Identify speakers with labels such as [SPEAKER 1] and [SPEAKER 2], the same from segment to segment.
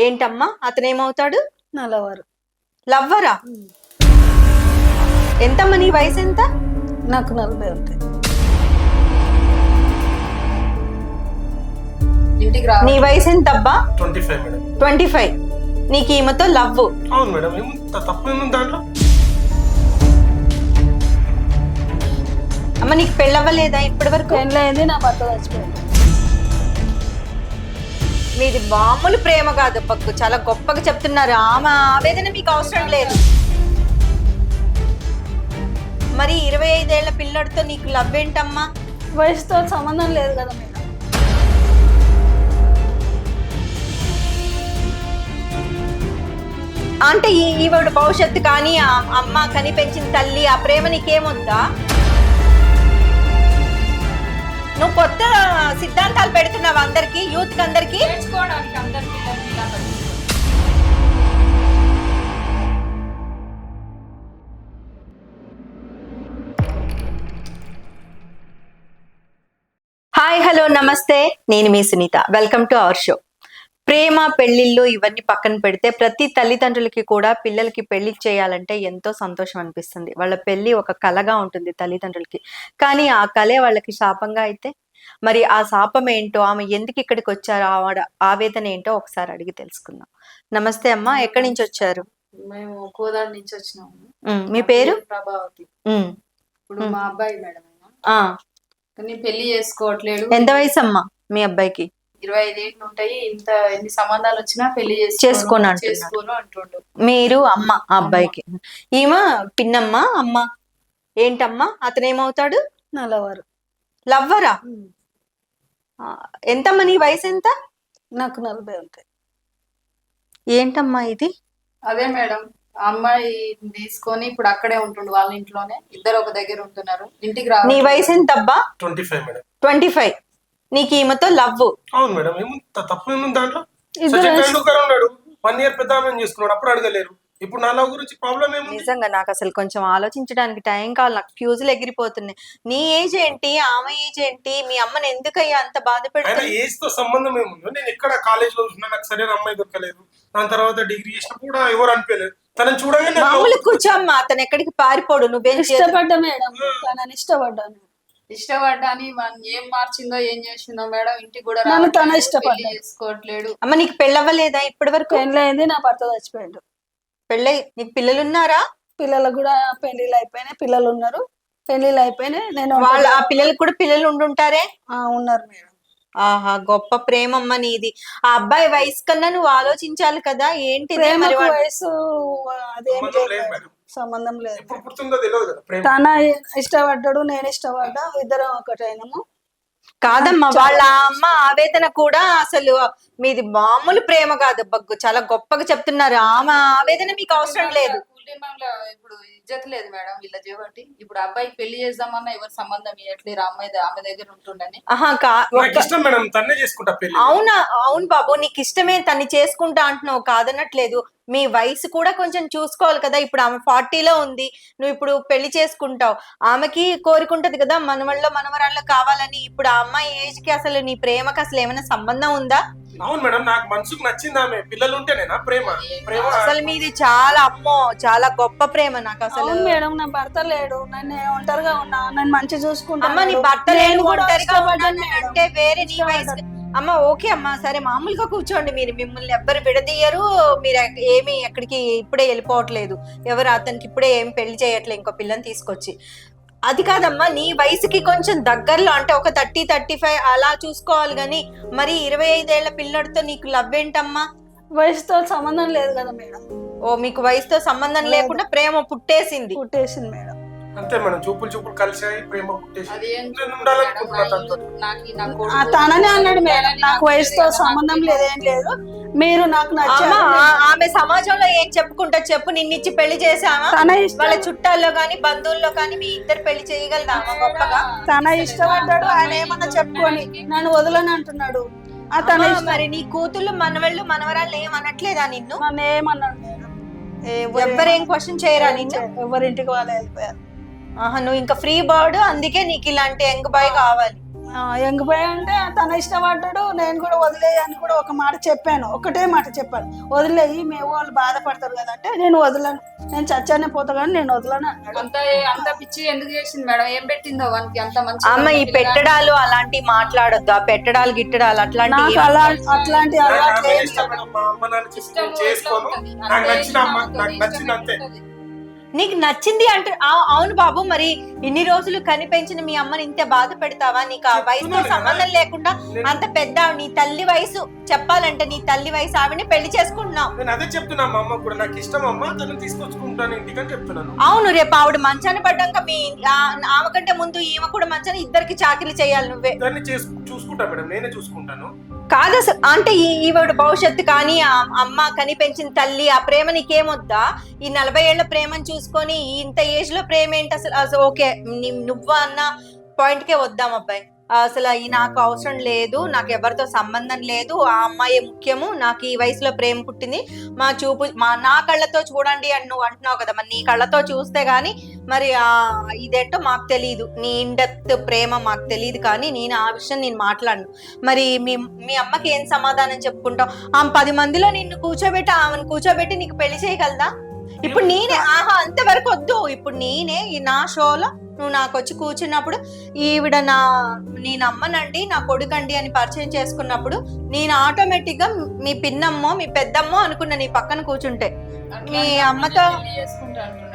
[SPEAKER 1] ఏంటమ్మా? అతను ఏమవుతాడు
[SPEAKER 2] నలవారు
[SPEAKER 1] లవ్వరా ఎంతమ్మా నీ వయసు ఎంత
[SPEAKER 2] నాకు నలభై ఉంటాయి
[SPEAKER 3] ఇంటికి రా
[SPEAKER 1] నీ వయసు ఎంత అబ్బా
[SPEAKER 4] twenty five madam.
[SPEAKER 1] Twenty five. నీకు ఈమెతో లవ్
[SPEAKER 4] అవును మేడం ఏము తప్పు ఏముంది దాంట్లో?
[SPEAKER 1] అమ్మ నీకు పెళ్ళవ్వలేదా ఇప్పటి వరకు
[SPEAKER 2] పెళ్ళయింది నా భర్త చచ్చిపోయింది.
[SPEAKER 1] మీది మామూలు ప్రేమ కాదు పక్కు. చాలా గొప్పగా చెప్తున్నారు. ఆమె ఆవేదన మీకు అవసరం లేదు. మరి ఇరవై ఐదేళ్ళ పిల్లడితో నీకు లవ్ ఏంటమ్మా?
[SPEAKER 2] వయసుతో సంబంధం లేదు కదా మేడం.
[SPEAKER 1] అంటే ఈ ఈవిడ భవిష్యత్తు కానీ అమ్మ కని పెంచిన తల్లి ఆ ప్రేమ నీకేముందా నువ్వు కొత్త సిద్ధాంతాలు పెడుతున్నావు అందరికి యూత్కి అందరికి?
[SPEAKER 3] నేర్చుకోవడానికి అందరి పిల్లల్ని ఇలా పెట్టుకుంటారు.
[SPEAKER 1] హాయ్ హలో నమస్తే. నేను మీ Sunitha. Welcome to our show ప్రేమ పెళ్ళిళ్ళు ఇవన్నీ పక్కన పెడితే ప్రతి తల్లిదండ్రులకి కూడా పిల్లలకి పెళ్ళి చేయాలంటే ఎంతో సంతోషం అనిపిస్తుంది. వాళ్ళ పెళ్ళి ఒక కలగా ఉంటుంది తల్లిదండ్రులకి. కానీ ఆ కలే వాళ్ళకి శాపంగా అయితే మరి ఆ శాపం ఏంటో ఆమె ఎందుకు ఇక్కడికి వచ్చారో ఆవిడ ఆవేదన ఏంటో ఒకసారి అడిగి తెలుసుకుందాం. నమస్తే అమ్మా ఎక్కడి నుంచి వచ్చారు?
[SPEAKER 3] మేము కోదాడు నుంచి వచ్చినాము.
[SPEAKER 1] మీ పేరు?
[SPEAKER 3] ప్రభావతి. ఇప్పుడు మా అబ్బాయి మేడం కానీ పెళ్ళి చేసుకోవట్లేడు
[SPEAKER 1] ఎంత వయసు అమ్మా మీ అబ్బాయికి?
[SPEAKER 3] ఇరవై ఐదేళ్ళు ఉంటాయి ఇంత ఎన్ని సంబంధాలు వచ్చినా పెళ్ళి
[SPEAKER 1] చేసుకోను
[SPEAKER 3] చేసుకోను అంటుండు.
[SPEAKER 1] మీరు అమ్మ ఆ అబ్బాయికి. ఈమె పిన్నమ్మ అమ్మ. ఏంటమ్మా? అతను ఏమవుతాడు
[SPEAKER 2] నలవారు
[SPEAKER 1] లవ్వరా ఆ, ఎంతమ్మా నీ వయసు ఎంత
[SPEAKER 2] నాకు నలభై ఉంటాయి.
[SPEAKER 1] ఏంటమ్మా ఇది?
[SPEAKER 3] అదే మేడం అమ్మాయి తీసుకొని ఇప్పుడు అక్కడే ఉంటుండు వాళ్ళ ఇంట్లోనే. ఇద్దరు ఒక దగ్గర ఉంటున్నారు. ఇంటికి రా
[SPEAKER 1] నీ వయసు ఎంత అబ్బా
[SPEAKER 4] twenty five madam.
[SPEAKER 1] Twenty five. నీకు ఈమెతో లవ్
[SPEAKER 4] అవును మేడం తప్పు ఏముంది దాంట్లో?
[SPEAKER 2] ఇద్దరు
[SPEAKER 4] సచిన్ టెండూల్కర్ ఉన్నాడు. వన్ ఇయర్ పెద్ద చేసుకున్నాడు. అప్పుడు అడగలేరు. ఇప్పుడు నా లవ్ గురించి ప్రాబ్లం ఏముంది?
[SPEAKER 1] నిజంగా నాకు అసలు కొంచెం ఆలోచించడానికి టైం కావాలి. నాకు ఫ్యూజులు ఎగిరిపోతున్నాయి. నీ ఏజ్ ఏంటి? ఆమె ఏజ్ ఏంటి? మీ అమ్మని ఎందుకయ్యా అంత బాధ
[SPEAKER 4] ఆయన
[SPEAKER 1] పెడుతుంది
[SPEAKER 4] ఏజ్తో సంబంధం ఏముంది? నేను ఎక్కడ కాలేజ్లో చూసినా నాకు సరైన అమ్మాయి దొరకలేదు. దాని తర్వాత డిగ్రీ చేసినప్పుడు కూడా ఎవరు అనిపించలేదు. తనని చూడగానే
[SPEAKER 1] మామూలు కూర్చోమ్మా అతను ఎక్కడికి పారిపోడు. నువ్వేం చేస్తావు
[SPEAKER 2] ఇష్టపడ్డా మేడం. తనని ఇష్టపడ్డాను.
[SPEAKER 3] ఇష్టపడ్డాని మనం ఏం మార్చిందో ఏం చేసిందో మేడం ఇంటికి కూడా
[SPEAKER 2] నన్ను తను
[SPEAKER 3] రావట్లేదు. పెళ్ళి చేసుకోవట్లేడు
[SPEAKER 1] అమ్మ నీకు పెళ్ళవ్వలేదా ఇప్పటి వరకు
[SPEAKER 2] పెళ్ళయింది నా భర్త చచ్చిపోయిండు.
[SPEAKER 1] పెళ్ళై నీకు పిల్లలు ఉన్నారా
[SPEAKER 2] పిల్లలకు కూడా పెళ్ళిళ్ళు అయిపోయినాయి పిల్లలు ఉన్నారు. పెళ్ళిళ్ళు అయిపోయినాయి నేను
[SPEAKER 1] వాళ్ళ ఆ పిల్లలకు కూడా పిల్లలు ఉండుంటారే
[SPEAKER 2] ఆ, ఉన్నారు మేడం.
[SPEAKER 1] ఆహా గొప్ప ప్రేమమ్మ నీది. ఆ అబ్బాయి వయసు కన్నా నువ్వు ఆలోచించాలి కదా ఏంటి మరి
[SPEAKER 2] ప్రేమకు
[SPEAKER 1] వాడు-
[SPEAKER 2] వయసు అదేం
[SPEAKER 4] సంబంధం
[SPEAKER 2] లేదు
[SPEAKER 4] లేదు
[SPEAKER 2] మేడం.
[SPEAKER 4] మేడం.
[SPEAKER 2] సంబంధం లేదు.
[SPEAKER 4] ఎప్పుడు పుడుతుందో తెలియదు కదా ప్రేమ.
[SPEAKER 2] తన ఇష్టపడ్డాడు నేను ఇష్టపడ్డా ఇద్దరం ఒకటైనము.
[SPEAKER 1] కాదమ్మా వాళ్ళ అమ్మ ఆవేదన కూడా అసలు మీది మామూలు ప్రేమ కాదు బగ్గు చాలా గొప్పగా చెప్తున్నారు. ఆమె ఆవేదన మీకు అవసరం లేదు.
[SPEAKER 3] కుటుంబంలో ఇప్పుడు ఇజ్జత్ లేదు మేడం వీళ్ళ జీవటి ఇప్పుడు అబ్బాయికి పెళ్ళి చేద్దామన్నా ఎవరు సంబంధం ఇవ్వట్లేరు అమ్మాయి ఆమె దగ్గర ఉంటుండని.
[SPEAKER 1] ఆహా కా
[SPEAKER 4] నాకు
[SPEAKER 1] ఒక్క-
[SPEAKER 4] ఇష్టం మేడం తన్నే చేసుకుంటా పెళ్ళి.
[SPEAKER 1] అవునా? అవును బాబు నీకు ఇష్టమే తన్ని చేసుకుంటా అంటున్నావు కాదనట్లేదు. మీ వయసు కూడా కొంచెం చూసుకోవాలి కదా ఇప్పుడు ఆమె ఫార్టీలో ఉంది నువ్వు ఇప్పుడు పెళ్ళి చేసుకుంటావు. ఆమెకి కోరికుంటది కదా మనవళ్ళలో మనవరాళ్ళు కావాలని. ఇప్పుడు ఆ అమ్మాయి ఏజ్కి అసలు నీ ప్రేమకి అసలు ఏమైనా సంబంధం ఉందా?
[SPEAKER 4] అవును మేడం నాకు మనసుకు నచ్చింది ఆమె. పిల్లలు ఉంటేనేనా ప్రేమ? ప్రేమ
[SPEAKER 1] అసలు మీది చాలా అమ్మో చాలా గొప్ప ప్రేమ నాకు అసలు.
[SPEAKER 2] అవును మేడం నా భర్త లేడు. నన్ను ఒంటరిగా ఉన్నా నన్ను మంచి చూసుకుంటా
[SPEAKER 1] అమ్మ నీ భర్త లేని ఒంటరిగా ఉన్నాను. అంటే వేరే నీ వయసు. అమ్మ ఓకే అమ్మా సరే మామూలుగా కూర్చోండి మీరు. మిమ్మల్ని ఎవ్వరు విడదీయరు. మీరు ఏమీ ఎక్కడికి ఇప్పుడే వెళ్ళిపోవట్లేదు. ఎవరు అతనికి ఇప్పుడే ఏం పెళ్ళి చేయట్లేదు ఇంకో పిల్లని తీసుకొచ్చి. అది కాదమ్మా నీ వయసుకి కొంచెం దగ్గరలో అంటే ఒక థర్టీ థర్టీ ఫైవ్ అలా చూసుకోవాలి కానీ మరి ఇరవై ఐదేళ్ళ పిల్లడితో నీకు లవ్ ఏంటమ్మా?
[SPEAKER 2] వయసుతో సంబంధం లేదు కదా మేడం.
[SPEAKER 1] ఓ మీకు వయసుతో సంబంధం లేకుండా ప్రేమ పుట్టేసింది.
[SPEAKER 2] పుట్టేసింది మేడం.
[SPEAKER 4] అంతే మేడం చూపులు చూపులు కలిసాయి ప్రేమ
[SPEAKER 2] తననే అన్నాడు మేడం నాకు వయసుతో. సంబంధం లేదు ఏం లేదు. మీరు నాకు నచ్చారు.
[SPEAKER 1] ఆమె సమాజంలో ఏం చెప్పుకుంటా చెప్పు నిన్నిచ్చి పెళ్ళి చేసామా
[SPEAKER 2] తన ఇష్టం.
[SPEAKER 1] వాళ్ళ చుట్టాల్లో గాని బంధువుల్లో గాని మీ ఇద్దరు పెళ్ళి చేయగలదా అమ్మ గొప్పగా?
[SPEAKER 2] తన ఇష్టపడ్డాడు ఆయన ఏమన్నా చెప్పుకొని నన్ను వదలని అంటున్నాడు. తన ఇష్టం.
[SPEAKER 1] మరి నీ కూతుళ్ళు మనవళ్ళు మనవరాళ్ళు ఏం అనట్లేదా నిన్ను?
[SPEAKER 2] నన్ను ఏమన్నాడు ఎవరు-
[SPEAKER 1] ఎవ్వరేం క్వశ్చన్ చేయరా నిన్ను?
[SPEAKER 2] ఎవరింటికి వాళ్ళు వెళ్ళిపోయారు?
[SPEAKER 1] ఆహా నువ్వు ఇంకా ఫ్రీ బర్డ్ అందుకే నీకు ఇలాంటి యంగ్ బాయ్ కావాలి.
[SPEAKER 2] యంగ్ బాయ్ అంటే తన ఇష్టపడ్డాడు నేను కూడా వదిలేయి అని కూడా ఒక మాట చెప్పాను. ఒకటే మాట చెప్పాను. వదిలేయి మేము వాళ్ళు బాధపడతారు కదా అంటే నేను వదలను. నేను చచ్చానే పోతా కానీ నేను వదలను అన్నాడు.
[SPEAKER 3] అంత అంత పిచ్చి ఎందుకు చేసింది మేడం? ఏం పెట్టిందో వానికి అంత మంచి
[SPEAKER 1] అమ్మ ఈ పెట్టడాలు అలాంటివి మాట్లాడొద్దు. ఆ పెట్టడాలు గిట్టడాలు అట్లాంటి
[SPEAKER 2] నాకు అలా అట్లాంటి అలవాట్లు ఏం
[SPEAKER 4] ఇష్టం చేసుకోను? నాకు నచ్చిన అమ్మ నాకు నచ్చింది అంతే.
[SPEAKER 1] నీకు నచ్చింది అంటే ఆ- అవును బాబు మరి ఇన్ని రోజులు కనిపెంచిన మీ అమ్మని ఇంత బాధ పెడతావా? నీకు ఆ వయసుతో. సంబంధం లేకుండా అంత పెద్ద నీ తల్లి వయసు చెప్పాలంటే నీ తల్లి వయసు ఆవిడని పెళ్ళి చేసుకుంటున్నావు.
[SPEAKER 4] నేను అదే చెప్తున్నా మా అమ్మ కూడా నాకు ఇష్టం అమ్మ తను తీసుకొచ్చుకుంటాను ఇంటికి అని చెప్తున్నాను.
[SPEAKER 1] అవును రేపు ఆవిడ మంచాన్ని పడ్డాక మీ ఆమె కంటే ముందు ఈమె కూడా మంచాన్ని ఇద్దరికి చాకిరి చేయాలి నువ్వే.
[SPEAKER 4] దాన్ని చేసు చూసుకుంటా మేడం నేనే చూసుకుంటాను.
[SPEAKER 1] కాదు అసలు అంటే ఈ ఈవిడ భవిష్యత్తు కానీ ఆ అమ్మ కని పెంచిన తల్లి ఆ ప్రేమ నీకేమొద్దా? ఈ నలభై ఏళ్ళ ప్రేమను చూసుకొని ఇంత ఏజ్లో ప్రేమ ఏంటి అసలు? అసలు ఓకే నువ్వు అన్న పాయింట్ కే వద్దాం అబ్బాయి. అసలు ఈ నాకు అవసరం లేదు నాకు ఎవరితో సంబంధం లేదు ఆ అమ్మాయి ముఖ్యము నాకు ఈ వయసులో ప్రేమ పుట్టింది. మా చూపు మా నా కళ్ళతో చూడండి అని నువ్వు అంటున్నావు కదా మరి నీ కళ్ళతో చూస్తే గానీ మరి ఆ ఇదేంటో మాకు తెలియదు నీ ఇండెత్ ప్రేమ మాకు తెలియదు కానీ నేను ఆ విషయం నేను మాట్లాడను. మరి మీ మీ అమ్మకి ఏం సమాధానం చెప్పుకుంటావు? ఆమె పది మందిలో నిన్ను కూర్చోబెట్టి ఆమెను కూర్చోబెట్టి నీకు పెళ్ళి చేయగలదా? ఇప్పుడు నేనే ఆహా అంతవరకు వద్దు. ఇప్పుడు నేనే ఈ నా షోలో నువ్వు నాకు వచ్చి కూర్చున్నప్పుడు ఈవిడ నా నేను అమ్మనండి నా కొడుకండి అని పరిచయం చేసుకున్నప్పుడు నేను ఆటోమేటిక్గా మీ పిన్నమ్మో మీ పెద్దమ్మో అనుకున్నా నీ పక్కన కూర్చుంటే. మీ అమ్మతో.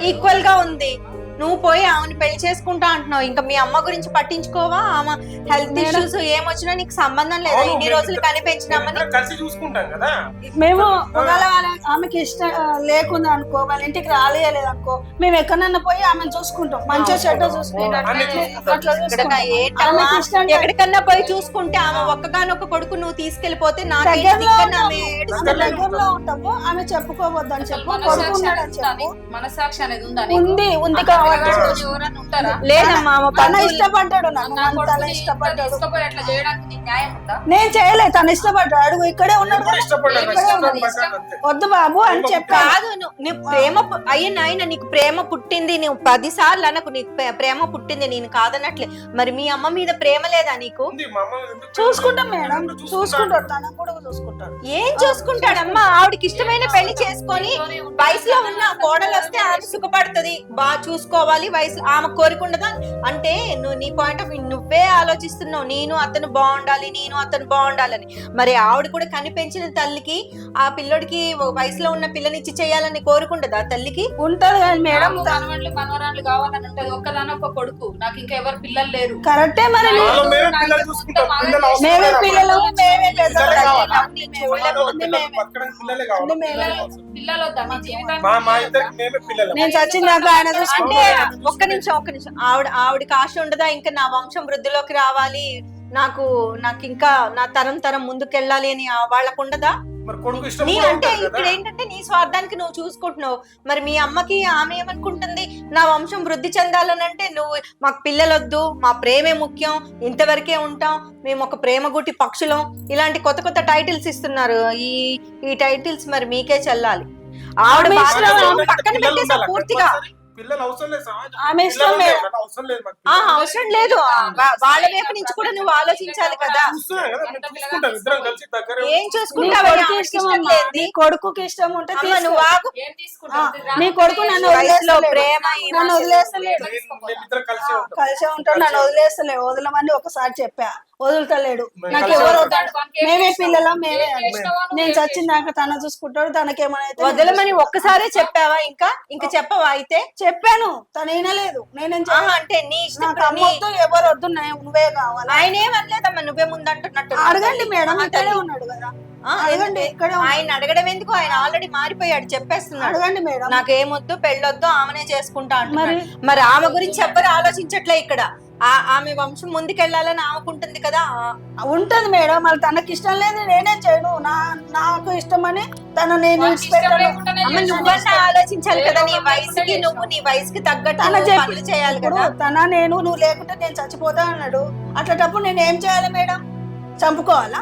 [SPEAKER 1] ఈక్వల్గా ఉంది. నువ్వు పోయి ఆమెను పెళ్ళి చేసుకుంటా అంటున్నావు. ఇంకా మీ అమ్మ గురించి పట్టించుకోవా? ఆమె హెల్త్. ఇష్యూస్ ఏమొచ్చినా నీకు సంబంధం లేదా. ఇన్ని రోజులు
[SPEAKER 4] ఇద్దరం-
[SPEAKER 1] కనిపించినామని
[SPEAKER 4] మేమిద్దరం కలిసి చూసుకుంటాం కదా.
[SPEAKER 2] మేము ఒకవేళ వాళ్ళ- ఆమెకి ఇష్టం ఆ, లేకుంది అనుకో వాళ్ళ ఇంటికి రాలేయలేదు అనుకో మేము ఎక్కడన్నా పోయి ఆమెను చూసుకుంటాం. మంచిగా చెడ్డ చూసుకుంటాం.
[SPEAKER 1] ఎక్కడికన్నా పోయి చూసుకుంటే ఆమె ఒక్కగానొక్క కొడుకు నువ్వు తీసుకెళ్ళిపోతే నాకేంటి?
[SPEAKER 2] దగ్గరలో ఉంటాము. ఆమె చెప్పుకోవద్దని చెప్పు.
[SPEAKER 3] మనసాక్షి అనేది ఉందా ఉందా?
[SPEAKER 2] ఉంది
[SPEAKER 1] లేదమ్మా బంధువులు-
[SPEAKER 2] ఇష్టపడ్డాడు. నాకు ఇష్టపడ్డాడు.
[SPEAKER 3] చేయడానికి
[SPEAKER 2] నేను చేయలేదు తను ఇష్టపడ్డాడు. అడుగు ఇక్కడే ఉన్నాడు
[SPEAKER 4] ఇష్టం అంతే.
[SPEAKER 2] వద్దు బాబు అని చెప్పాను.
[SPEAKER 1] కాదు నువ్వు ప్రేమ పు- అయ్యో నాయన నీకు ప్రేమ పుట్టింది నువ్వు పది సార్లు అనకు నీకు ప్రే- ప్రేమ పుట్టింది నేను కాదనట్లే. మరి మీ అమ్మ మీద ప్రేమ లేదా నీకు?
[SPEAKER 4] ఉంది మా అమ్మ ఎందుకు
[SPEAKER 2] చూసుకుంటాం మేడం
[SPEAKER 4] ఎందుకు చూసుకుంటాను?
[SPEAKER 2] చూసుకుంటాడు కూడా చూసుకుంటాడు.
[SPEAKER 1] ఏం చూసుకుంటాడమ్మా? ఆవిడకి ఇష్టమైన పెళ్ళి చేసుకొని వయసులో ఉన్న కోడలు వస్తే ఆమె సుఖపడుతుంది. బాగా చూసుకోవాలి వయసు ఆమె కోరిక ఉండదా? అంటే నువ్వు నీ పాయింట్ ఆఫ్ నువ్వే ఆలోచిస్తున్నావు. నేను అతను బాగుండాలి నేను అతను బాగుండాలని. మరి ఆవిడ కూడా కనిపెంచిన తల్లికి ఆ పిల్లోడికి వయసులో ఉన్న పిల్లని ఇచ్చి చేయాలని కోరుకుంటదా తల్లికి?
[SPEAKER 2] ఉంటది కానీ మేడం.
[SPEAKER 3] నాకు మనవళ్ళు మనవరాళ్ళు కావాలని ఉంటది. ఒక్కదాని ఒక కొడుకు. నాకు ఇంకా ఎవరు పిల్లలు లేరు.
[SPEAKER 2] కరెక్టే మరి
[SPEAKER 4] మేమే పిల్లలు
[SPEAKER 2] మేమే నేను ఆయన
[SPEAKER 1] ఒక్క నిమిషం ఒక్క నిమిషం. ఆవిడ ఆవిడకి ఆశ ఉండదా? ఇంకా నా వంశం వృద్ధిలోకి రావాలి. నాకు నాకు ఇంకా నా తరం తరం ముందుకెళ్ళాలి అని ఆ వాళ్ళకు ఉండదా నీ అంటే ఇక్కడ. ఏంటంటే నీ స్వార్థానికి నువ్వు చూసుకుంటున్నావు. మరి మీ అమ్మకి ఆమె ఏమనుకుంటుంది? నా వంశం వృద్ధి చెందాలనంటే నువ్వు మాకు పిల్లలొద్దు మా ప్రేమే ముఖ్యం ఇంతవరకే ఉంటాం మేము ఒక ప్రేమ గుట్టి పక్షులం. ఇలాంటి కొత్త కొత్త టైటిల్స్ ఇస్తున్నారు. ఈ ఈ టైటిల్స్ మరి మీకే చెల్లాలి. ఆవిడ పక్కన పెట్టేసా. పూర్తిగా?
[SPEAKER 4] పిల్లలు అవసరం లేదు.
[SPEAKER 2] ఆమె ఇష్టం.
[SPEAKER 4] అవసరం.
[SPEAKER 1] అవసరం వాళ్ళ వైపు నుంచి కూడా నువ్వు ఆలోచించాలి కదా. ఏం
[SPEAKER 2] నీ
[SPEAKER 1] చూసుకుంటావు
[SPEAKER 2] కొడుకు ఇష్టం అమ్మా. నీ కొడుకుకి ఇష్టం ఉంటే.
[SPEAKER 1] నువ్వు ఆగు.
[SPEAKER 2] నీ కొడుకు నన్ను వదిలేస్తలేడు.
[SPEAKER 1] ప్రేమ
[SPEAKER 2] నన్ను వదిలేస్తలేడు.
[SPEAKER 4] కలిసి ఉంటాం.
[SPEAKER 2] కలిసే ఉంటాడు నన్ను వదిలేస్తలేడు. వదలమని ఒకసారి చెప్పా. వదులుతలేడు. నాకు ఎవరు. వద్దు మేమే పిల్లలం మేమే నేను చచ్చిందాక తన చూసుకుంటాడు తనకేమైనా
[SPEAKER 1] వదలమని ఒక్కసారే చెప్పావా ఇంకా? ఇంకా చెప్పవా అయితే?
[SPEAKER 2] చెప్పాను తను వినలేదు నేనేం.
[SPEAKER 1] అంటే నీ ఇష్టం
[SPEAKER 2] ఎవరు వద్దు నువ్వే కావాలి?
[SPEAKER 1] ఆయన ఏమనలేదమ్మా నువ్వే ముందంటున్నట్టు
[SPEAKER 2] అడగండి మేడం
[SPEAKER 1] తల్లి.
[SPEAKER 2] ఉన్నాడు కదా. అడగండి? ఇక్కడే.
[SPEAKER 1] ఆయన అడగడం ఎందుకు? ఆయన ఆల్రెడీ మారిపోయాడు చెప్పేస్తున్నాడు.
[SPEAKER 2] అడగండి మేడం.
[SPEAKER 1] నాకేమొద్దు పెళ్ళొద్దు ఆమెనే చేసుకుంటా అంటున్నాడు.
[SPEAKER 2] మరి
[SPEAKER 1] ఆమె గురించి ఎవ్వరు ఆలోచించట్లే ఇక్కడ. ఆమె వంశం ముందుకెళ్ళాలని ఆమెకుంటుంది కదా.
[SPEAKER 2] ఉంటది మేడం మళ్ళీ తనకి ఇష్టం లేదు నేనేం చేయను. నా నాకు ఇష్టమని తను నేను
[SPEAKER 1] నువ్వన్నా ఆలోచించాలి కదా నీ వయసుకి నువ్వు నీ వయసుకి తగ్గట్టు చేయాలి కదా.
[SPEAKER 2] తన నేను నువ్వు లేకుంటే నేను చచ్చిపోతా అన్నాడు. అట్లాంటప్పుడు నేను ఏం చేయాలి మేడం? చంపుకోవాలా?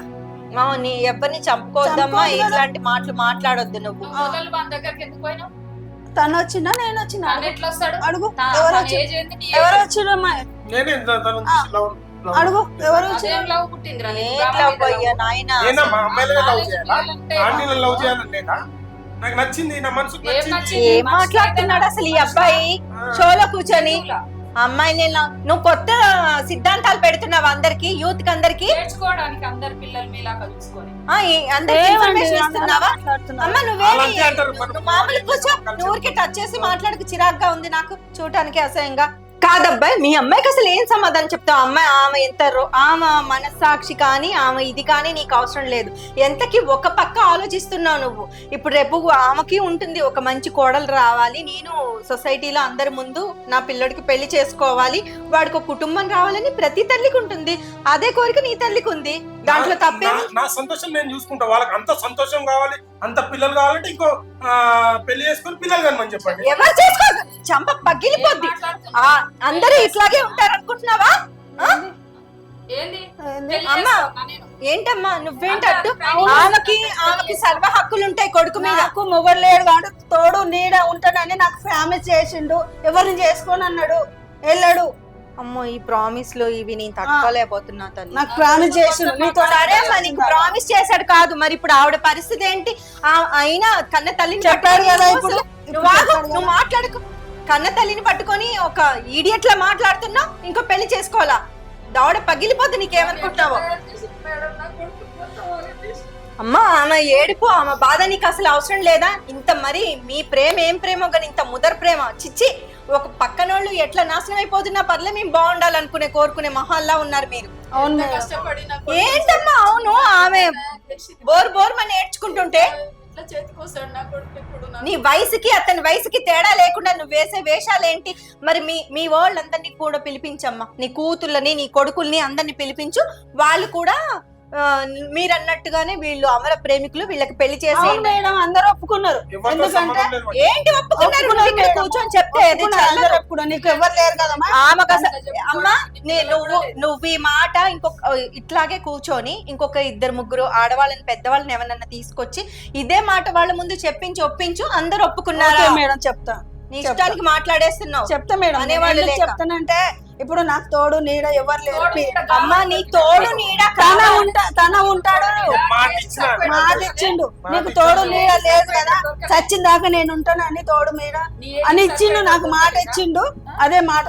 [SPEAKER 1] నీ ఎవరిని చంపుకోవద్దమ్మా. ఇట్లాంటి మాటలు మాట్లాడొద్దు నువ్వు.
[SPEAKER 2] తను వచ్చినా నేను వచ్చినా అడుగు ఎవరు ఎవరు
[SPEAKER 4] లవ్.
[SPEAKER 2] అడుగు. ఎవరు
[SPEAKER 3] నీకు? మీద
[SPEAKER 4] నచ్చింది నా
[SPEAKER 3] ఏం
[SPEAKER 1] మాట్లాడుతున్నాడు అసలు ఈ అబ్బాయి? షోలో కూర్చొని. అమ్మాయి నేను నువ్వు కొత్త సిద్ధాంతాలు పెడుతున్నావు అందరికి యూత్కి అందరికి?
[SPEAKER 3] నేర్చుకోవడానికి అందరు పిల్లలు మీలాగా చూసుకొని.
[SPEAKER 1] మామూలు కూర్చో. ఊరికే టచ్ చేసి మాట్లాడకు చిరాగ్గా ఉంది నాకు చూడటానికి అసహ్యంగా. కాదబ్బాయి మీ అమ్మాయికి అసలు ఏం సమాధానం చెప్తావు? అమ్మాయి ఆమె ఎంత రో- ఆమె మనస్సాక్షి కానీ ఆమె ఇది కానీ నీకు అవసరం లేదు. ఎంతకి ఒక పక్క ఆలోచిస్తున్నావు నువ్వు? ఇప్పుడు రేపు ఆమెకి ఉంటుంది ఒక మంచి కోడలు రావాలి. నేను సొసైటీలో అందరి ముందు నా పిల్లడికి పెళ్ళి చేసుకోవాలి. వాడికి ఒక కుటుంబం రావాలని ప్రతి తల్లికి ఉంటుంది. అదే కోరిక నీ తల్లికి ఉంది. దాంట్లో తప్పే
[SPEAKER 4] నా- సంతోషం నేను చూసుకుంటా. వాళ్ళకి అంత సంతోషం కావాలి అంత పిల్లలు కావాలంటే ఇంకో పెళ్ళి చేసుకొని పిల్లలు కనమని చెప్పండి.
[SPEAKER 1] ఎవరు చేసుకో చంప పగిలిపోద్ది. ఆ, అందరూ ఇట్లాగే ఉంటారు అనుకుంటున్నావా? ఆ?
[SPEAKER 3] ఏంది?
[SPEAKER 2] ఏంది?
[SPEAKER 3] పెళ్ళి
[SPEAKER 1] అమ్మా.
[SPEAKER 3] చేసుకున్నా నేను.
[SPEAKER 1] ఏంటమ్మా నువ్వేంటట్టు
[SPEAKER 3] అవును.
[SPEAKER 1] ఆమెకి ఆమెకి సర్వ హక్కులు ఉంటాయి కొడుకు మీద.
[SPEAKER 2] నాకు మొగడు లేడు కాబట్టి తోడు నీడ ఉంటానని నాకు ప్రామిస్ చేసిండు. ఎవరిని చేసుకొని అన్నాడు వెళ్ళాడు.
[SPEAKER 1] అమ్మో ఈ ప్రామిస్లో ఇవి నేను తట్టుకోలేకపోతున్నా తల్లి.
[SPEAKER 2] నాకు ప్రామిస్ చేసిండు
[SPEAKER 1] సరే నీకు ప్రామిస్ చేశాడు కాదు. మరి ఇప్పుడు ఆవిడ పరిస్థితి ఏంటి? ఆ- అయినా కన్న తల్లిని
[SPEAKER 2] చెప్పాడు కదా ఇప్పుడు.
[SPEAKER 1] నువ్వు మాట్లాడుకో. కన్న తల్లిని పట్టుకొని ఒక ఈడియట్ లా మాట్లాడుతున్నావు ఇంకో పెళ్ళి చేసుకోవాలా? దవడ పగిలిపోతే నీకేమనుకుంటున్నావో అమ్మా ఆమె ఏడుపు ఆమె బాధ నీకు అసలు అవసరం లేదా? ఇంత మరి మీ ప్రేమ ఏం ప్రేమో కానీ ఇంత ముదర్ ప్రేమ. చిచ్చి ఒక పక్కనోళ్ళు ఎట్లా నాశనం అయిపోతున్నా పర్లే మేము బాగుండాలనుకునే కోరుకునే మహాల్లా ఉన్నారు మీరు.
[SPEAKER 2] అవును
[SPEAKER 1] ఏంటమ్మా అవును ఆమె. బోర్ బోర్ మన నేర్చుకుంటుంటే.
[SPEAKER 3] ఇట్లా చేతికొస్తాడు నా కొడుకు ఇప్పుడు నాకు.
[SPEAKER 1] నీ వయసుకి అతని వయసుకి తేడా లేకుండా నువ్వు వేసే వేషాలు ఏంటి? మరి మీ మీ వాళ్ళందరినీ కూడా పిలిపించమ్మా. నీ కూతుళ్ళని నీ కొడుకుల్ని అందరినీ పిలిపించు. వాళ్ళు కూడా మీరు అన్నట్టుగానే వీళ్ళు అమర ప్రేమికులు వీళ్ళకి పెళ్ళి చేసి
[SPEAKER 2] మేడం అందరూ ఒప్పుకున్నారు. ఎందుకంటే.
[SPEAKER 1] ఏంటి ఒప్పుకున్నారు? నువ్వు ఇక్కడ కూర్చొని చెప్తే.
[SPEAKER 2] నీకు ఎవరు లేరు కదమ్మా?
[SPEAKER 1] ఆమెకు అసలు అమ్మా నే నువ్వు నువ్వు ఈ మాట ఇంకొక ఇట్లాగే కూర్చొని ఇంకొక ఇద్దరు ముగ్గురు ఆడవాళ్ళని పెద్దవాళ్ళని ఎవరన్నా తీసుకొచ్చి ఇదే మాట వాళ్ళ ముందు చెప్పించి ఒప్పించు అందరు ఒప్పుకున్నారా?
[SPEAKER 2] ఓకే మేడం చెప్తా.
[SPEAKER 1] నీ ఇష్టానికి మాట్లాడేస్తున్నావు.
[SPEAKER 2] చెప్తా మేడం
[SPEAKER 1] అనేవాళ్ళు.
[SPEAKER 2] చెప్తానంటే ఇప్పుడు నాకు తోడు నీడ ఎవరు లేరు.
[SPEAKER 1] అమ్మా నీ తోడు నీడ
[SPEAKER 2] తన
[SPEAKER 1] కావాలి.
[SPEAKER 2] ఉంటా తన ఉంటాడు?
[SPEAKER 4] ఒక మాట ఇచ్చిన
[SPEAKER 2] మాట ఇచ్చిండు.
[SPEAKER 4] మాట
[SPEAKER 2] నీకు. తోడు నీడ లేదు కదా? చచ్చిన దాకా నేను ఉంటాను అని తోడు మీద అని ఇచ్చిండు? నాకు మాట ఇచ్చిండు. అదే మాట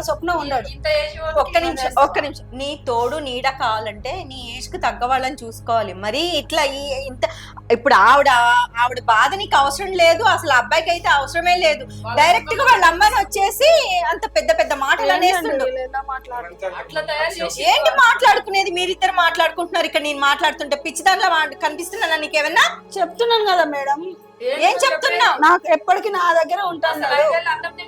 [SPEAKER 3] ఏజ్ వాళ్ళకి
[SPEAKER 1] ఒక్క నిమిషం ఒక్క నిమిషం. నీ తోడు నీడ కావాలంటే నీ ఏజ్కు తగ్గ వాళ్ళని చూసుకోవాలి. మరి ఇట్లా ఈ ఇంత ఇప్పుడు ఆవిడ ఆవిడ బాధ నీకు అవసరం లేదు. అసలు అబ్బాయికి అయితే అవసరమే లేదు. డైరెక్ట్గా వాళ్ళ అమ్మాయిని వచ్చేసి అంత పెద్ద పెద్ద మాటలు అనేస్తుండు. ఏంటి మాట్లాడుకునేది? మీరిద్దరు మాట్లాడుకుంటున్నారు. ఇక్కడ నేను మాట్లాడుతుంటే పిచ్చి దాంట్లో కనిపిస్తున్నానా నీకేమన్నా?
[SPEAKER 2] చెప్తున్నాను కదా మేడం.
[SPEAKER 1] ఏం చెప్తున్నావు?
[SPEAKER 2] నాకు ఎప్పటికీ నా దగ్గర ఉంటాను.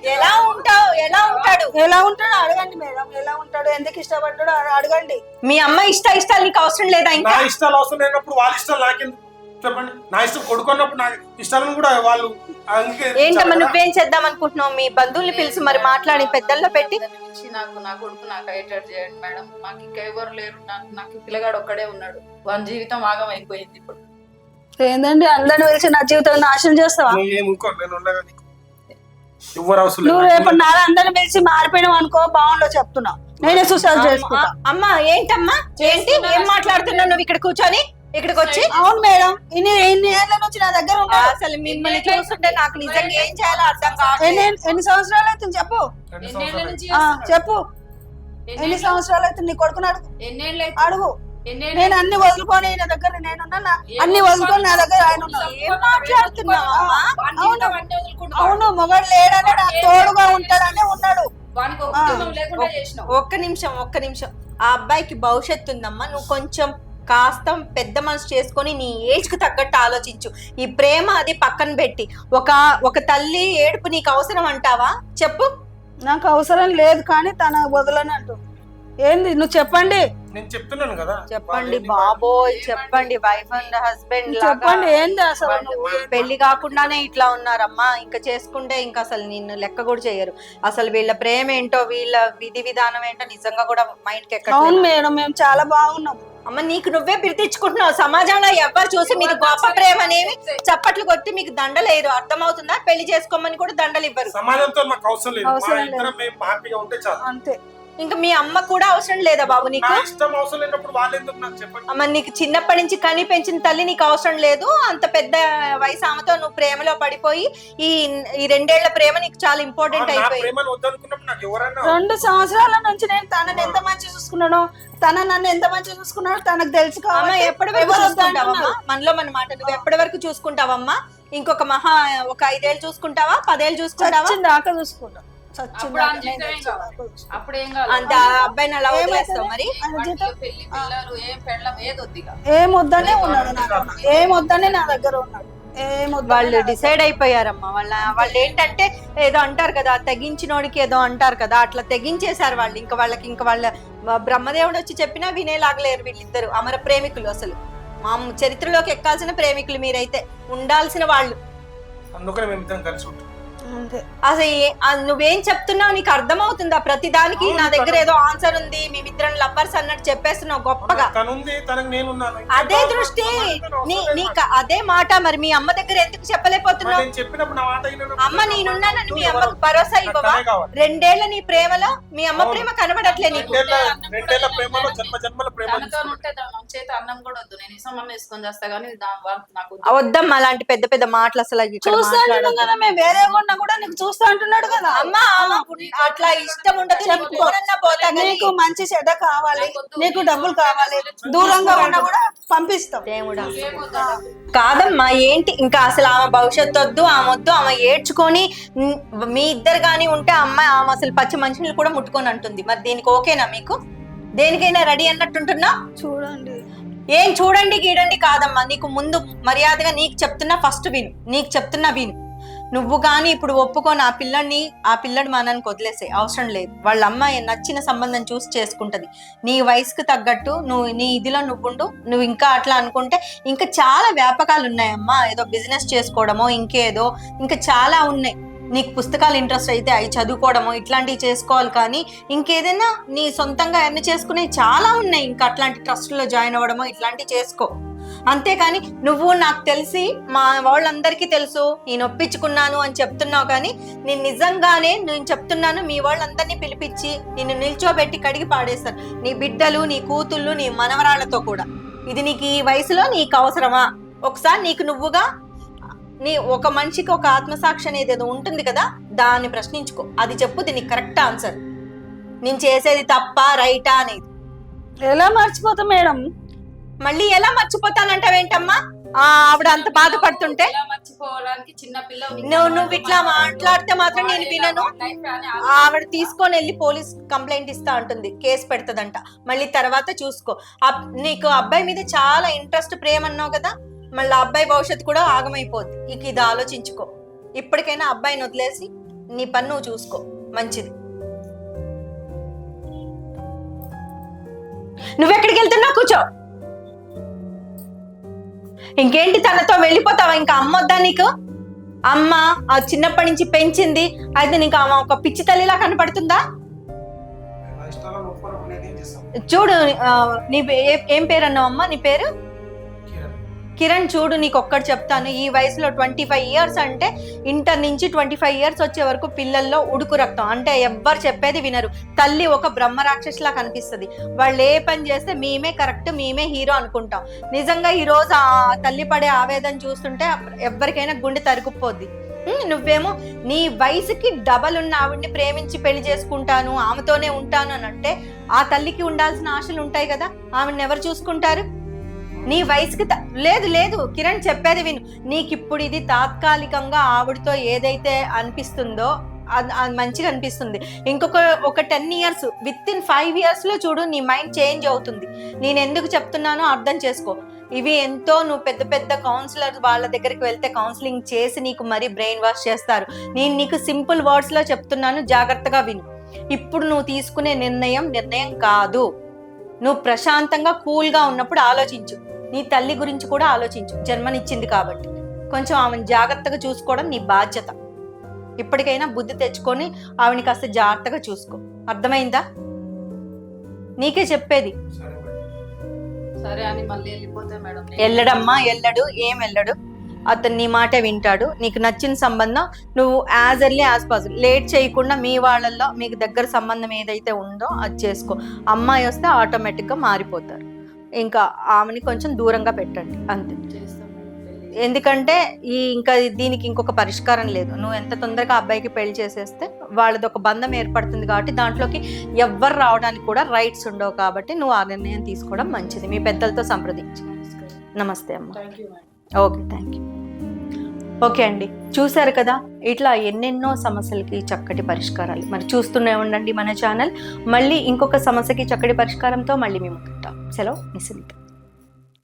[SPEAKER 1] ఎలా ఉంటావు? ఎలా ఉంటాడు?
[SPEAKER 2] ఎలా ఉంటాడో అడగండి మేడం. ఎలా ఉంటాడో ఎందుకు ఇష్టపడ్డాడో అడ- అడగండి.
[SPEAKER 1] మీ అమ్మ ఇష్ట ఇష్టాలు నీకు అవసరం లేదా
[SPEAKER 4] నా
[SPEAKER 1] ఇంకా
[SPEAKER 4] ఇష్టాలు అవసరం లేనప్పుడు వాళ్ళ ఇష్టాలు నాకెందుకు? చెప్పండి. నా ఇష్టం కొడుకున్నప్పుడు నా ఇష్టాలను కూడా వాళ్ళు
[SPEAKER 1] ఏంటమ్మా. నువ్వేం చేద్దాం అనుకుంటున్నావు? మీ బంధువుల్ని పిలిచి మరి మాట్లాడి పెద్దల్లో పెట్టి.
[SPEAKER 3] నాకు నా కొడుకు నాకు అయ్యేటట్టు చేయండి మేడం. నాకు ఇంకా ఎవరు లేరు. నాకు నాకు ఈ పిల్లగాడు ఒక్కడే ఉన్నాడు. వాని జీవితం ఆగం అయిపోయింది ఇప్పుడు.
[SPEAKER 2] ఏందండి? అందరిని పిలిచి నా జీవితం నాశనం చేస్తావా?
[SPEAKER 4] నువ్వు ఏం ఇంకో నేను ఉండగా నీకు. ఎవరు అవసరం
[SPEAKER 2] నువ్వు
[SPEAKER 4] లేదు
[SPEAKER 2] రేపు నాన్న అందరిని పిలిచి మారిపోయినావు అనుకో బాగుండో చెప్తున్నా. నేనే సూసైడ్ చేసుకుంటా.
[SPEAKER 1] అమ్మా ఏంటమ్మా? ఏంటి? ఏం మాట్లాడుతున్నావు నువ్వు ఇక్కడ కూర్చొని? ఇక్కడికి వచ్చి
[SPEAKER 2] అవును మేడం ఇన్ని ఇన్ని ఏళ్ళ నుంచి నా దగ్గర ఉంటాడు
[SPEAKER 1] అసలు మిమ్మల్ని చూస్తుంటే నాకు నిజంగా ఏం చేయాలో అర్థం కావట్లేదు.
[SPEAKER 2] ఎన్ని ఎన్ని సంవత్సరాలు అవుతుంది చెప్పు? ఆ? చెప్పు. ఎన్ని సంవత్సరాలు అవుతుంది నీ కొడుకుని అడుగు.
[SPEAKER 3] ఎన్నేళ్ళు
[SPEAKER 2] అడుగు.
[SPEAKER 3] ఎన్నేళ్ళు
[SPEAKER 2] నేను అన్ని వదులుకొని నా దగ్గర నేనున్నా నా- అన్ని వదులుకొని నా దగ్గర ఆయన ఉన్నాడు
[SPEAKER 1] ఏం మాట్లాడుతున్నావు? అమ్మా?
[SPEAKER 3] వాని జీవితం వాడిని వదులుకుంటున్నాడు.
[SPEAKER 2] అవును మొగడు లేడని తోడుగా ఉంటాడని ఉన్నాడు.
[SPEAKER 3] వానికి ఒక
[SPEAKER 2] ఆ.
[SPEAKER 3] కుటుంబం లేకుండా చేసినావు.
[SPEAKER 1] ఒక్క నిమిషం ఒక్క నిమిషం. ఆ అబ్బాయికి భవిష్యత్తు ఉందమ్మా నువ్వు కొంచెం కాస్త పెద్ద మనసు చేసుకొని నీ ఏజ్కి తగ్గట్టు ఆలోచించు. ఈ ప్రేమ అది పక్కన పెట్టి. ఒక ఒక తల్లి ఏడుపు నీకు అవసరం అంటావా? చెప్పు.
[SPEAKER 2] నాకు అవసరం లేదు కానీ తన వదలనట్టు ఏంది? నువ్వు చెప్పండి.
[SPEAKER 4] నేను చెప్తున్నాను కదా.
[SPEAKER 1] చెప్పండి బాబోయ్ చెప్పండి. వైఫ్ అండ్ హస్బెండ్
[SPEAKER 2] చెప్పండి ఏంది అసలు?
[SPEAKER 1] పెళ్ళి కాకుండానే ఇట్లా ఉన్నారమ్మా. ఇంకా చేసుకుంటే ఇంకా అసలు నిన్ను లెక్క కూడా చేయరు. అసలు వీళ్ళ ప్రేమ ఏంటో వీళ్ళ విధి విధానం ఏంటో నిజంగా కూడా మైండ్కి
[SPEAKER 2] అవును మేడం మేము చాలా బాగున్నాం.
[SPEAKER 1] అమ్మ నీకు నువ్వే పిలిపించుకుంటున్నావు సమాజంలో ఎవరు చూసి మీకు గొప్ప ప్రేమ అనేవి చప్పట్లు కొట్టి మీకు దండలేరు అర్థమవుతుందా? పెళ్ళి చేసుకోమని కూడా దండలు ఇవ్వరు
[SPEAKER 4] సమాజంతో మాకు అవసరం లేదు. మా. ఇద్దరం మేము హ్యాపీగా ఉంటే చాలు.
[SPEAKER 2] అంతే.
[SPEAKER 1] ఇంకా మీ అమ్మ కూడా అవసరం లేదా బాబు
[SPEAKER 4] నా
[SPEAKER 1] నీకు
[SPEAKER 4] ఇష్టం అవసరం లేనప్పుడు వాళ్ళు ఎందుకు నాకు చెప్పండి?
[SPEAKER 1] అమ్మ నీకు చిన్నప్పటి నుంచి కని పెంచిన తల్లి నీకు అవసరం లేదు. అంత పెద్ద వయసు ఆమెతో నువ్వు ప్రేమలో పడిపోయి ఈ ఈ రెండేళ్ళ ప్రేమ నీకు చాలా ఇంపార్టెంట్
[SPEAKER 4] నా
[SPEAKER 1] అయిపోయింది.
[SPEAKER 4] ప్రేమను వద్దనుకున్నప్పుడు నాకు ఎవరైనా
[SPEAKER 2] రెండు సంవత్సరాల నుంచి నేను తనని ఎంత మంచి చూసుకున్నానో తన నన్ను ఎంత మంచి చూసుకున్నాడో తనకు తెలుసు
[SPEAKER 1] అమ్మ
[SPEAKER 2] కాబట్టి
[SPEAKER 1] ఎప్పటి వరకు
[SPEAKER 2] ఎవరు
[SPEAKER 1] చూసుకుంటావమ్మా? మనలో మన మాట నువ్వు ఎప్పటి వరకు చూసుకుంటావమ్మా? ఇంకొక మహా ఒక ఐదేళ్ళు చూసుకుంటావా? పదేళ్ళు చూసుకుంటావా?
[SPEAKER 2] చచ్చిన దాకా చూసుకుంటాం.
[SPEAKER 1] అంత అబ్బాయిని అలా? వదిలేస్తావు మరి?
[SPEAKER 3] ఏం
[SPEAKER 2] వద్దనే ఉన్నాడు. ఏం వద్దనే నా దగ్గర ఉన్నాడు.
[SPEAKER 1] వాళ్ళు. డిసైడ్ అయిపోయారమ్మా. వాళ్ళ వాళ్ళు ఏంటంటే ఏదో అంటారు కదా తెగించినోడికి ఏదో అంటారు కదా అట్లా తెగించేశారు వాళ్ళు. ఇంకా వాళ్ళకి ఇంకా వాళ్ళ బ్రహ్మదేవుడు వచ్చి చెప్పినా వినేలాగలేరు వీళ్ళిద్దరు. అమర ప్రేమికులు అసలు. మా చరిత్రలోకి ఎక్కాల్సిన ప్రేమికులు మీరైతే. ఉండాల్సిన వాళ్ళు.
[SPEAKER 4] అందుకనే మేము ఇద్దరం కలిసి ఉంటాం.
[SPEAKER 2] అంతే
[SPEAKER 1] అసలు నువ్వేం చెప్తున్నావు నీకు అర్థమవుతుందా ప్రతి దానికి నా దగ్గర ఏదో ఆన్సర్ ఉంది మేమిద్దరం లవ్వర్స్ అన్నట్టు చెప్పేస్తున్నావు గొప్పగా అదే దృష్టి నీ నీకు అదే మాట మరి మీ అమ్మ దగ్గర ఎందుకు చెప్పలేకపోతున్నావు అమ్మ నేనున్నానని మీ అమ్మకు భరోసా ఇవ్వవా. రెండేళ్ళ నీ ప్రేమలో మీ అమ్మ. ప్రేమ కనబడట్లే నీకు
[SPEAKER 4] రెండేళ్ళ రెండేళ్ళ ప్రేమలో జన్మ జన్మల ప్రేమ
[SPEAKER 3] తనతో
[SPEAKER 4] తీసుకున్నాను.
[SPEAKER 3] ఉంటే దాని చేత అన్నం కూడా వద్దు నేను ఇసం అన్న వేసుకొని చేస్తా కానీ దా- వా- నాకు వద్దు.
[SPEAKER 1] ఆ వద్దమ్మా అలాంటి పెద్ద పెద్ద మాటలు అసలు ఇక్కడ
[SPEAKER 2] చూస్తా అంటున్నాం
[SPEAKER 1] మాట్లాడొద్దు.
[SPEAKER 2] కదా మేము వేరే ఉన్నా కూడా నీకు చూస్తా అంటున్నాడు కదా?
[SPEAKER 1] అమ్మా అట్లా ఇష్టం ఉండదు. పోతా
[SPEAKER 2] నీకు మంచి చెడ్డ కావాలి. నీకు డబ్బులు కావాలి. దూరంగా ఉన్నా కూడా పంపిస్తాం.
[SPEAKER 1] కాదమ్మా ఏంటి? ఇంకా అసలు ఆమె భవిష్యత్తు వద్దు ఆమె వద్దు ఆమె ఏడ్చుకొని మీ ఇద్దరు కానీ ఉంటే అమ్మాయి ఆమె అసలు పచ్చి మనుషులు కూడా ముట్టుకొని అంటుంది. మరి దీనికి ఓకేనా మీకు? దేనికైనా రెడీ అన్నట్టుంటున్నా?
[SPEAKER 2] చూడండి.
[SPEAKER 1] ఏం చూడండి గీడండి కాదమ్మా. నీకు ముందు మర్యాదగా నీకు చెప్తున్నా ఫస్ట్ విను. నీకు చెప్తున్నా విను. నువ్వు కానీ ఇప్పుడు ఒప్పుకొని ఆ పిల్లడిని ఆ పిల్లడి మానానికి వదిలేసే అవసరం లేదు. వాళ్ళ అమ్మాయి నచ్చిన సంబంధం చూసి చేసుకుంటది. నీ వయసుకు తగ్గట్టు నువ్వు నీ ఇదిలో నువ్వుండు. నువ్వు ఇంకా అట్లా అనుకుంటే ఇంకా చాలా వ్యాపకాలు ఉన్నాయమ్మా. ఏదో బిజినెస్ చేసుకోవడమో ఇంకేదో ఇంకా చాలా ఉన్నాయి. నీకు పుస్తకాలు ఇంట్రెస్ట్ అయితే అవి చదువుకోవడము ఇట్లాంటివి చేసుకోవాలి కానీ ఇంకేదైనా నీ సొంతంగా ఎన్ని చేసుకునే చాలా ఉన్నాయి. ఇంకా అట్లాంటి ట్రస్ట్లో జాయిన్ అవ్వడమో ఇట్లాంటివి చేసుకో. అంతేకాని నువ్వు నాకు తెలిసి మా వాళ్ళందరికీ తెలుసు నేను ఒప్పించుకున్నాను అని చెప్తున్నావు కానీ నేను నిజంగానే నేను చెప్తున్నాను మీ వాళ్ళందరినీ పిలిపించి నిన్ను నిల్చోబెట్టి కడిగి పాడేస్తారు. నీ బిడ్డలు నీ కూతుళ్ళు నీ మనవరాళ్ళతో కూడా. ఇది నీకు ఈ వయసులో నీకు అవసరమా? ఒకసారి నీకు నువ్వుగా నీ ఒక మనిషికి ఒక ఆత్మసాక్షి అనేది ఏదో ఉంటుంది కదా దాన్ని ప్రశ్నించుకో. అది చెప్పు దీనికి కరెక్ట్ ఆన్సర్. నేను చేసేది తప్ప రైటా అనేది.
[SPEAKER 2] ఎలా మర్చిపోతా మేడం?
[SPEAKER 1] మళ్ళీ ఎలా మర్చిపోతానంటావేంటమ్మా? ఆ, ఆవిడ అంత బాధపడుతుంటే? నువ్వు నువ్వు ఇట్లా మాట్లాడితే మాత్రం నేను వినను. ఆవిడ తీసుకొని వెళ్ళి పోలీస్ కంప్లైంట్ ఇస్తా ఉంటుంది కేసు పెడతదంట. మళ్ళీ తర్వాత చూసుకో. నీకు అబ్బాయి మీద చాలా ఇంట్రెస్ట్ ప్రేమ అన్నావు కదా? మళ్ళీ అబ్బాయి భవిష్యత్తు కూడా ఆగమైపోద్ది. ఇక ఇది ఆలోచించుకో. ఇప్పటికైనా అబ్బాయిని వదిలేసి నీ పని నువ్వు చూసుకో. మంచిది. నువ్వెక్కడికి వెళ్తున్నావు? కూర్చో. ఇంకేంటి తనతో వెళ్ళిపోతావా? ఇంకా అమ్మ వద్దా నీకు? అమ్మ ఆ చిన్నప్పటి నుంచి పెంచింది. అయితే నీకు ఆమె ఒక పిచ్చి తల్లిలా కనపడుతుందా? చూడు నీ ఏం పేరు అన్నావు అమ్మా? నీ పేరు?
[SPEAKER 4] కిరణ్.
[SPEAKER 1] చూడు నీకు ఒక్కటి చెప్తాను. ఈ వయసులో ట్వంటీ ఫైవ్ ఇయర్స్ అంటే ఇంటర్ నుంచి ట్వంటీ ఫైవ్ ఇయర్స్ వచ్చే వరకు పిల్లల్లో ఉడుకు రక్తం. అంటే ఎవ్వరు చెప్పేది వినరు. తల్లి ఒక బ్రహ్మ రాక్షసిలా కనిపిస్తుంది. వాళ్ళు ఏ పని చేస్తే మేమే కరెక్ట్ మేమే హీరో అనుకుంటాం. నిజంగా ఈరోజు ఆ తల్లి పడే ఆవేదన చూస్తుంటే ఎవరికైనా గుండె తరుకుపోద్ది నువ్వేమో నీ వయసుకి డబల్ ఉన్న ఆవిడ్ని ప్రేమించి పెళ్ళి చేసుకుంటాను ఆమెతోనే ఉంటాను అని అంటే ఆ తల్లికి ఉండాల్సిన ఆశలు ఉంటాయి కదా. ఆవిడని ఎవరు చూసుకుంటారు? నీ వయసుకి లేదు లేదు కిరణ్ చెప్పేది విను. నీకు ఇప్పుడు ఇది తాత్కాలికంగా ఆవిడతో ఏదైతే అనిపిస్తుందో అది అది మంచిగా అనిపిస్తుంది. ఇంకొక ఒక ten years within five ఇయర్స్లో చూడు నీ మైండ్ చేంజ్ అవుతుంది. నేను ఎందుకు చెప్తున్నానో అర్థం చేసుకో. ఇవి ఎంతో నువ్వు పెద్ద పెద్ద కౌన్సిలర్ వాళ్ళ దగ్గరికి వెళ్తే కౌన్సిలింగ్ చేసి నీకు మరీ బ్రెయిన్ వాష్ చేస్తారు. నేను నీకు సింపుల్ వర్డ్స్లో చెప్తున్నాను జాగ్రత్తగా విను. ఇప్పుడు నువ్వు తీసుకునే నిర్ణయం నిర్ణయం కాదు. నువ్వు ప్రశాంతంగా కూల్గా ఉన్నప్పుడు ఆలోచించు. నీ తల్లి గురించి కూడా ఆలోచించు. జన్మనిచ్చింది కాబట్టి. కొంచెం ఆమెను జాగ్రత్తగా చూసుకోవడం నీ బాధ్యత. ఇప్పటికైనా బుద్ధి తెచ్చుకొని ఆవిని కాస్త జాగ్రత్తగా చూసుకో. అర్థమైందా? నీకే చెప్పేది. ఎల్లడమ్మా ఎల్లడు ఏం ఎల్లడు అతను నీ మాటే వింటాడు. నీకు నచ్చిన సంబంధం నువ్వు as early as possible. Late చేయకుండా మీ వాళ్ళల్లో మీకు దగ్గర సంబంధం ఏదైతే ఉందో అది చేసుకో. అమ్మాయి వస్తే ఆటోమేటిక్గా మారిపోతారు. ఇంకా ఆమెని కొంచెం దూరంగా పెట్టండి అంతే. ఎందుకంటే ఈ ఇంకా దీనికి ఇంకొక పరిష్కారం లేదు. నువ్వు ఎంత తొందరగా అబ్బాయికి పెళ్ళి చేసేస్తే వాళ్ళది ఒక బంధం ఏర్పడుతుంది కాబట్టి దాంట్లోకి ఎవ్వరు రావడానికి కూడా రైట్స్ ఉండవు కాబట్టి నువ్వు ఆ నిర్ణయం తీసుకోవడం మంచిది. మీ పెద్దలతో సంప్రదించి. నమస్తే అమ్మ. ఓకే థ్యాంక్ యూ ఓకే అండి. చూశారు కదా ఇట్లా ఎన్నెన్నో సమస్యలకి చక్కటి పరిష్కారాలు. మరి చూస్తూనే ఉండండి మన ఛానల్. మళ్ళీ ఇంకొక సమస్యకి చక్కటి పరిష్కారంతో మళ్ళీ మేము ఉంటాం సెలవు మీ